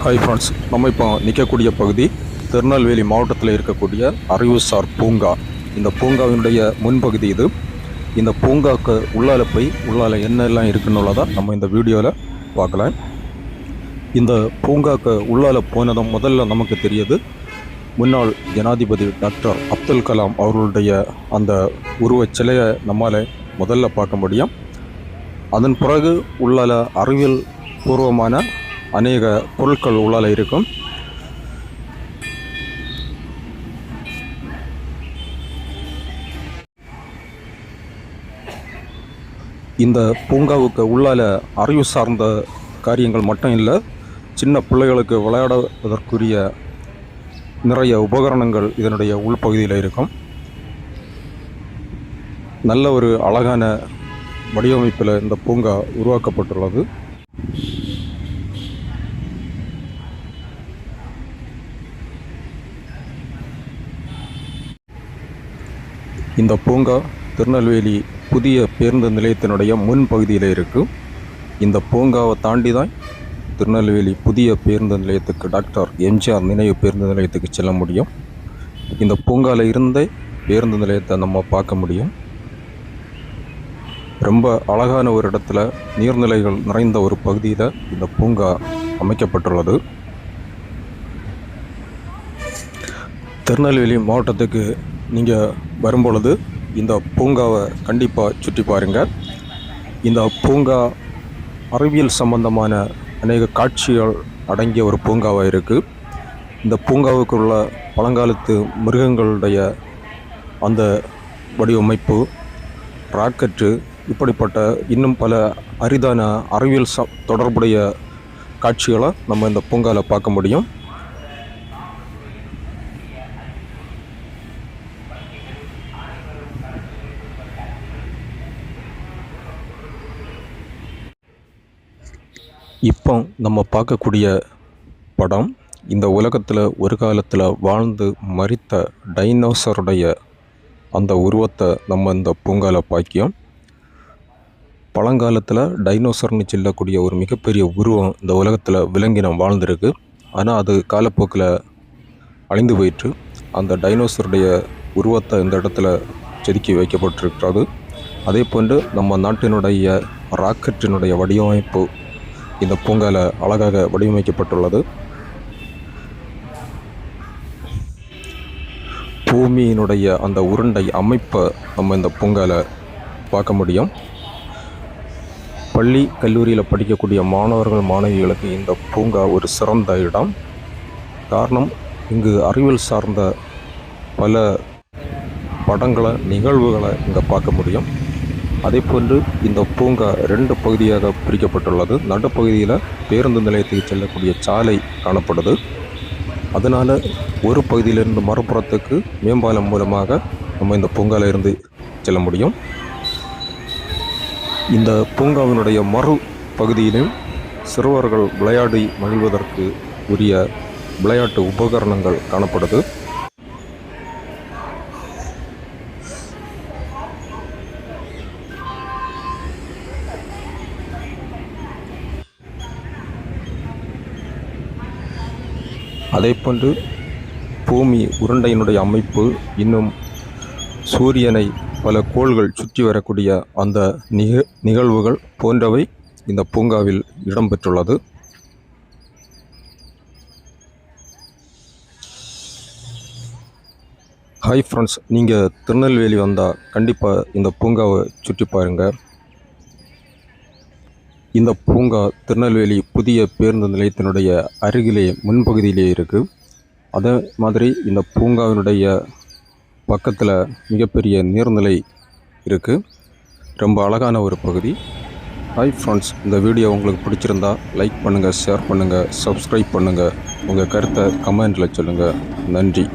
Hi friends நம்ம இப்போ நிற்கக்கூடிய பகுதி திருநெல்வேலி மாவட்டத்தில் இருக்கக்கூடிய அறிவுசார் பூங்கா. இந்த பூங்காவினுடைய முன்பகுதி இது. இந்த பூங்காவுக்கு உள்ளால போய் உள்ளால என்னெல்லாம் இருக்குன்னுள்ளதை நம்ம இந்த வீடியோவில் பார்க்கலாம். இந்த பூங்காவுக்கு உள்ளால போனதும் முதல்ல நமக்கு தெரியுது முன்னாள் ஜனாதிபதி டாக்டர் அப்துல் கலாம் அவர்களுடைய அந்த உருவச் சிலையை நம்மால் முதல்ல பார்க்க முடியும். அதன் பிறகு உள்ளால அறிவியல் பூர்வமான அநேக பொருட்கள் உள்ளால் இருக்கும். இந்த பூங்காவுக்கு உள்ளால அறிவு சார்ந்த காரியங்கள் மட்டும் இல்லை சின்ன பிள்ளைகளுக்கு விளையாடுவதற்குரிய நிறைய உபகரணங்கள் இதனுடைய உள்பகுதியில் இருக்கும். நல்ல ஒரு அழகான வடிவமைப்பில் இந்த பூங்கா உருவாக்கப்பட்டுள்ளது. இந்த பூங்கா திருநெல்வேலி புதிய பேருந்து நிலையத்தினுடைய முன்பகுதியில் இருக்குது இந்த பூங்காவை தாண்டி தான் திருநெல்வேலி புதிய பேருந்து நிலையத்துக்கு டாக்டர் எம்ஜிஆர் நினைவு பேருந்து நிலையத்துக்கு செல்ல முடியும். இந்த பூங்காவில் இருந்தே பேருந்து நிலையத்தை நம்ம பார்க்க முடியும். ரொம்ப அழகான ஒரு இடத்துல நீர்நிலைகள் நிறைந்த ஒரு பகுதியில் இந்த பூங்கா அமைக்கப்பட்டுள்ளது. திருநெல்வேலி மாவட்டத்துக்கு நீங்கள் வரும்பொழுது இந்த பூங்காவை கண்டிப்பாக சுற்றி பாருங்கள் இந்த பூங்கா அறிவியல் சம்பந்தமான அநேக காட்சிகள் அடங்கிய ஒரு பூங்காவாக இருக்குது இந்த பூங்காவுக்குள்ள பழங்காலத்து மிருகங்களுடைய அந்த வடிவமைப்பு ராக்கெட்டு இப்படிப்பட்ட இன்னும் பல அரிதான அறிவியல் ச தொடர்புடைய காட்சிகளை நம்ம இந்த பூங்காவில் பார்க்க முடியும். இப்போ நம்ம பார்க்கக்கூடிய படம் இந்த உலகத்தில் ஒரு காலத்தில் வாழ்ந்து மறித்த டைனோசருடைய அந்த உருவத்தை நம்ம இந்த பூங்காவில் பாக்கியோம். பழங்காலத்தில் டைனோசர்னு சொல்லக்கூடிய ஒரு மிகப்பெரிய உருவம் இந்த உலகத்தில் விலங்கினம் வாழ்ந்திருக்கு. ஆனால் அது காலப்போக்கில் அழிந்து போயிற்று. அந்த டைனோசருடைய உருவத்தை இந்த இடத்துல செதுக்கி வைக்கப்பட்டிருக்கிறது. அதே போன்று நம்ம நாட்டினுடைய ராக்கெட்டினுடைய வடிவமைப்பு இந்த பூங்காவில் அழகாக வடிவமைக்கப்பட்டுள்ளது. பூமியினுடைய அந்த உருண்டை அமைப்பை நம்ம இந்த பூங்காவில் பார்க்க முடியும். பள்ளி கல்லூரியில் படிக்கக்கூடிய மாணவர்கள் மாணவிகளுக்கு இந்த பூங்கா ஒரு சிறந்த இடம். காரணம் இங்கு அறிவியல் சார்ந்த பல படங்களை நிகழ்வுகளை இங்கே பார்க்க முடியும். அதே போன்று இந்த பூங்கா ரெண்டு பகுதியாக பிரிக்கப்பட்டுள்ளது. நடுப்பகுதியில் பேருந்து நிலையத்துக்கு செல்லக்கூடிய சாலை காணப்படுது. அதனால் ஒரு பகுதியிலிருந்து மறுபுறத்துக்கு மேம்பாலம் மூலமாக நம்ம இந்த பூங்காவில் இருந்து செல்ல முடியும். இந்த பூங்காவினுடைய மறு பகுதியிலும் சிறுவர்கள் விளையாடி மகிழ்வதற்கு உரிய விளையாட்டு உபகரணங்கள் காணப்படுது. அதே போன்று பூமி உருண்டையினுடைய அமைப்பு இன்னும் சூரியனை பல கோள்கள் சுற்றி வரக்கூடிய அந்த நிக நிகழ்வுகள் போன்றவை இந்த பூங்காவில் இடம்பெற்றுள்ளது. ஹாய் ஃப்ரெண்ட்ஸ் நீங்கள் திருநெல்வேலி வந்தால் கண்டிப்பாக இந்த பூங்காவை சுற்றி பாருங்கள் இந்த பூங்கா திருநெல்வேலி புதிய பேருந்து நிலையத்தினுடைய அருகிலே முன்பகுதியிலே இருக்குது அதே மாதிரி இந்த பூங்காவினுடைய பக்கத்தில் மிகப்பெரிய நீர்நிலை இருக்குது ரொம்ப அழகான ஒரு பகுதி. ஹாய் ஃப்ரெண்ட்ஸ் இந்த வீடியோ உங்களுக்கு பிடிச்சிருந்தா லைக் பண்ணுங்கள் ஷேர் பண்ணுங்கள் சப்ஸ்கிரைப் பண்ணுங்கள் உங்கள் கருத்தை கமெண்டில் சொல்லுங்கள் நன்றி.